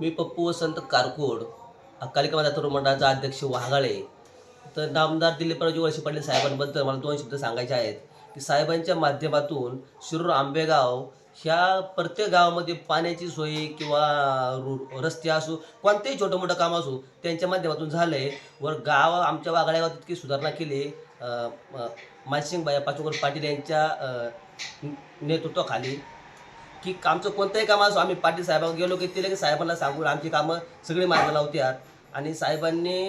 मी पप्पू वसंत कारकोड अकालिका तरुण मंडळाचा अध्यक्ष वाघाळे. तर नामदार दिलीपरावजी वळसे पाटील साहेबांबद्दल मला दोन शब्द सांगायचे आहेत. की साहेबांच्या माध्यमातून शिरूर आंबेगाव ह्या प्रत्येक गावामध्ये पाण्याची सोय किंवा रस्ते असो कोणतेही छोटं मोठं काम असो त्यांच्या माध्यमातून झालं आहे वर गाव आमच्या वाघाळ्या गावात इतकी सुधारणा केली. मानसिंग बाया पाचोकर पाटील यांच्या नेतृत्वाखाली की आमचं कोणतंही काम असो आम्ही पाटील साहेबांना गेलो की ते लगेच साहेबांना सांगून आमची कामं सगळी मार्ग लावतात आणि साहेबांनी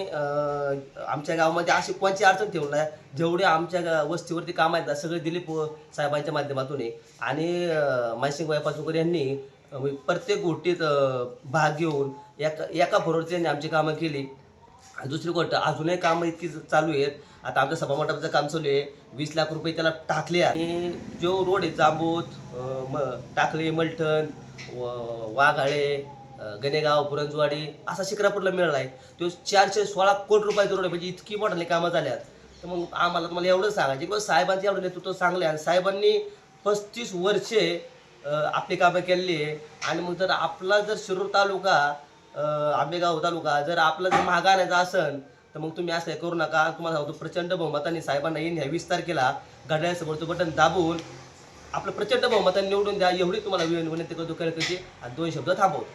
आमच्या गावामध्ये अशी कोणची अडचण ठेवली नाही जेवढे आमच्या गा- वस्तीवरती काम आहेत सगळे सगळे दिलीप साहेबांच्या माध्यमातून आणि मानसिंग पाचोकर यांनी प्रत्येक गोष्टीत भाग घेऊन एका एका फरोवरती त्यांनी आमची कामं केली. दुसरी गोष्ट अजूनही कामं इतकी चालू आहेत. आता आमच्या सभामंडपाचं काम चालू आहे. वीस लाख रुपये त्याला टाकले आणि जो रोड आहे जांबूत म टाकले मलठण व- वाघाळे गणेगाव पुरंजवाडी असा शिक्रापूरला मिळाला आहे. तो चारशे सोळा कोटी रुपयाचा रोड आहे. म्हणजे इतकी मोठाले कामं झाल्यात तर मग आम्हाला तुम्हाला एवढं सांगायचे किंवा साहेबांचं एवढं नेतृत्व चांगलं आहे. आणि साहेबांनी पस्तीस वर्षे आपली कामं केलेली आहे. आणि मग जर आपला जर शिरूर तालुका आंबेगाव तालुका जर आपलं जर महाग आणायचं असेल तर मग तुम्ही असं करू नका. तुम्हाला सांगतो प्रचंड बहुमताने साहेबांना येईन ह्या विस्तार केला घड्याळसमोरचं बटन दाबून आपलं प्रचंड बहुमताने निवडून द्या. एवढी तुम्हाला विनंती करतो कळकची आणि दोन शब्द थांबवतो